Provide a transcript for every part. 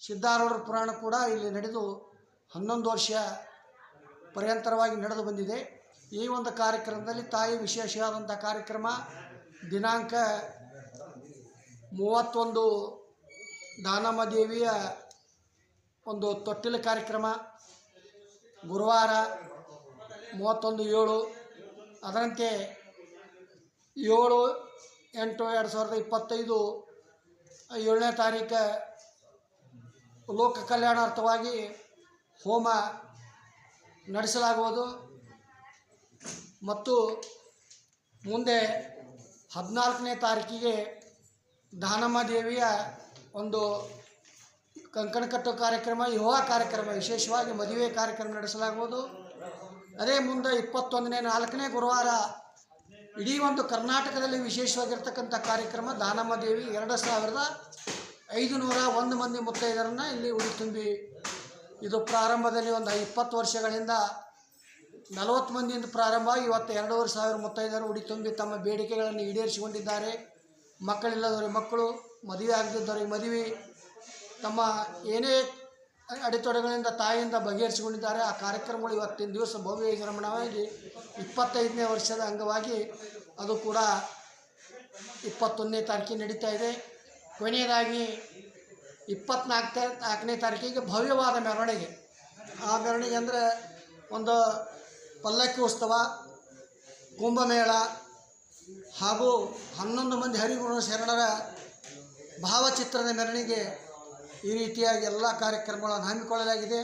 ಸಿದ್ಧಾರೂಢರ ಪುರಾಣ ಕೂಡ ಇಲ್ಲಿ ನಡೆದು ಹನ್ನೊಂದು ವರ್ಷ ಪರ್ಯಂತರವಾಗಿ ನಡೆದು ಬಂದಿದೆ. ಈ ಒಂದು ಕಾರ್ಯಕ್ರಮದಲ್ಲಿ ತಾಯಿ ವಿಶೇಷವಾದಂಥ ಕಾರ್ಯಕ್ರಮ ದಿನಾಂಕ ಮೂವತ್ತೊಂದು ದಾನಮ್ಮ ದೇವಿಯ ಒಂದು ತೊಟ್ಟಿಲ ಕಾರ್ಯಕ್ರಮ ಗುರುವಾರ ಮೂವತ್ತೊಂದು ಏಳು. ಅದರಂತೆ ಏಳು ಎಂಟು ಎರಡು ಸಾವಿರದ ಇಪ್ಪತ್ತೈದು ಏಳನೇ ತಾರೀಕು ಲೋಕ ಕಲ್ಯಾಣಾರ್ಥವಾಗಿ ಹೋಮ ನಡೆಸಲಾಗುವುದು. ಮತ್ತು ಮುಂದೆ ಹದಿನಾಲ್ಕನೇ ತಾರೀಕಿಗೆ ದಾನಮ್ಮ ದೇವಿಯ ಒಂದು ಕಂಕಣ ಕಟ್ಟೋ ಕಾರ್ಯಕ್ರಮ ಯುವ ಕಾರ್ಯಕ್ರಮ, ವಿಶೇಷವಾಗಿ ಮದುವೆ ಕಾರ್ಯಕ್ರಮ ನಡೆಸಲಾಗುವುದು. ಅದೇ ಮುಂದೆ ಇಪ್ಪತ್ತೊಂದನೇ, ನಾಲ್ಕನೇ ಗುರುವಾರ ಇಡೀ ಒಂದು ಕರ್ನಾಟಕದಲ್ಲಿ ವಿಶೇಷವಾಗಿರ್ತಕ್ಕಂಥ ಕಾರ್ಯಕ್ರಮ ದಾನಮ್ಮ ದೇವಿ ಎರಡು ಸಾವಿರದ ಐದು ನೂರ ಒಂದು ಮಂದಿ ಮುತ್ತೈದರನ್ನು ಇಲ್ಲಿ ಉಡಿ ತುಂಬಿ ಇದು ಪ್ರಾರಂಭದಲ್ಲಿ ಒಂದು ಇಪ್ಪತ್ತು ವರ್ಷಗಳಿಂದ ನಲವತ್ತು ಮಂದಿಯಿಂದ ಪ್ರಾರಂಭ, ಇವತ್ತು ಎರಡೂವರೆ ಸಾವಿರ ಮುತ್ತೈದರು ಉಡಿ ತುಂಬಿ ತಮ್ಮ ಬೇಡಿಕೆಗಳನ್ನು ಈಡೇರಿಸಿಕೊಂಡಿದ್ದಾರೆ. ಮಕ್ಕಳಿಲ್ಲದವರಿಗೆ ಮಕ್ಕಳು, ಮದುವೆ ಆಗದಿದ್ದವರಿಗೆ ಮದುವೆ, ತಮ್ಮ ಏನೇ ಅಡೆತೊಡೆಗಳಿಂದ ತಾಯಿಯಿಂದ ಬಗೆಹರಿಸಿಕೊಂಡಿದ್ದಾರೆ, ಆ ಕಾರ್ಯಕ್ರಮಗಳು ಇವತ್ತಿನ ದಿವಸ ಭವ್ಯ ವಿಜೃಂಭಣವಾಗಿ ಇಪ್ಪತ್ತೈದನೇ ವರ್ಷದ ಅಂಗವಾಗಿ ಅದು ಕೂಡ ಇಪ್ಪತ್ತೊಂದನೇ ತಾರೀಕಿಗೆ ನಡೀತಾ ಇದೆ. ಕೊನೆಯದಾಗಿ ಇಪ್ಪತ್ನಾಲ್ಕು ನಾಲ್ಕನೇ ತಾರೀಕಿಗೆ ಭವ್ಯವಾದ ಮೆರವಣಿಗೆ. ಆ ಮೆರವಣಿಗೆ ಅಂದರೆ ಒಂದು ಪಲ್ಲಕ್ಕಿ ಉತ್ಸವ, ಕುಂಭಮೇಳ ಹಾಗೂ ಹನ್ನೊಂದು ಮಂದಿ ಹರಿಗುಣ ಶರಣರ ಭಾವಚಿತ್ರದ ಮೆರವಣಿಗೆ ಈ ರೀತಿಯಾಗಿ ಎಲ್ಲ ಕಾರ್ಯಕ್ರಮಗಳನ್ನು ಹಮ್ಮಿಕೊಳ್ಳಲಾಗಿದೆ.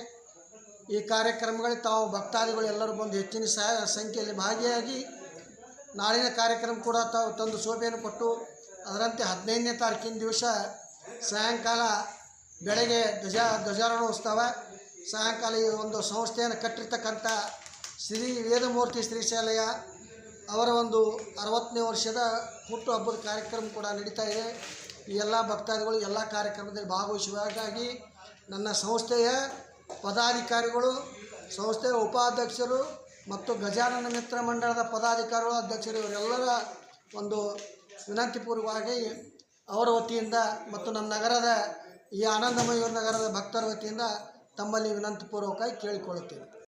ಈ ಕಾರ್ಯಕ್ರಮಗಳಿಗೆ ತಾವು ಭಕ್ತಾದಿಗಳು ಎಲ್ಲರೂ ಬಂದು ಹೆಚ್ಚಿನ ಸಂಖ್ಯೆಯಲ್ಲಿ ಭಾಗಿಯಾಗಿ ನಾಳಿನ ಕಾರ್ಯಕ್ರಮ ಕೂಡ ತಾವು ತಂದು ಶೋಭೆಯನ್ನು ಕೊಟ್ಟು ಅದರಂತೆ ಹದಿನೈದನೇ ತಾರೀಕಿನ ದಿವಸ ಸಾಯಂಕಾಲ ಬೆಳಗ್ಗೆ ಧ್ವಜ ಧ್ವಜಾರೋಹಣೋತ್ಸವ. ಸಾಯಂಕಾಲ ಈ ಒಂದು ಸಂಸ್ಥೆಯನ್ನು ಕಟ್ಟಿರ್ತಕ್ಕಂಥ ಶ್ರೀ ವೇದಮೂರ್ತಿ ಶ್ರೀಶೈಲಯ ಅವರ ಒಂದು ಅರವತ್ತನೇ ವರ್ಷದ ಹುಟ್ಟುಹಬ್ಬದ ಕಾರ್ಯಕ್ರಮ ಕೂಡ ನಡೀತಾ ಇದೆ. ಈ ಎಲ್ಲ ಭಕ್ತಾದಿಗಳು ಎಲ್ಲ ಕಾರ್ಯಕ್ರಮದಲ್ಲಿ ಭಾಗವಹಿಸುವುದಾಗಿ ನನ್ನ ಸಂಸ್ಥೆಯ ಪದಾಧಿಕಾರಿಗಳು, ಸಂಸ್ಥೆಯ ಉಪಾಧ್ಯಕ್ಷರು ಮತ್ತು ಗಜಾನನ ಮಿತ್ರ ಮಂಡಳದ ಪದಾಧಿಕಾರಿಗಳು, ಅಧ್ಯಕ್ಷರು ಇವರೆಲ್ಲರ ಒಂದು ವಿನಂತಿಪೂರ್ವಕವಾಗಿ ಅವರ ವತಿಯಿಂದ ಮತ್ತು ನಮ್ಮ ನಗರದ ಈ ಆನಂದಮಯ ನಗರದ ಭಕ್ತರ ವತಿಯಿಂದ ತಮ್ಮಲ್ಲಿ ವಿನಂತಿಪೂರ್ವಕವಾಗಿ ಕೇಳಿಕೊಳ್ಳುತ್ತೇನೆ.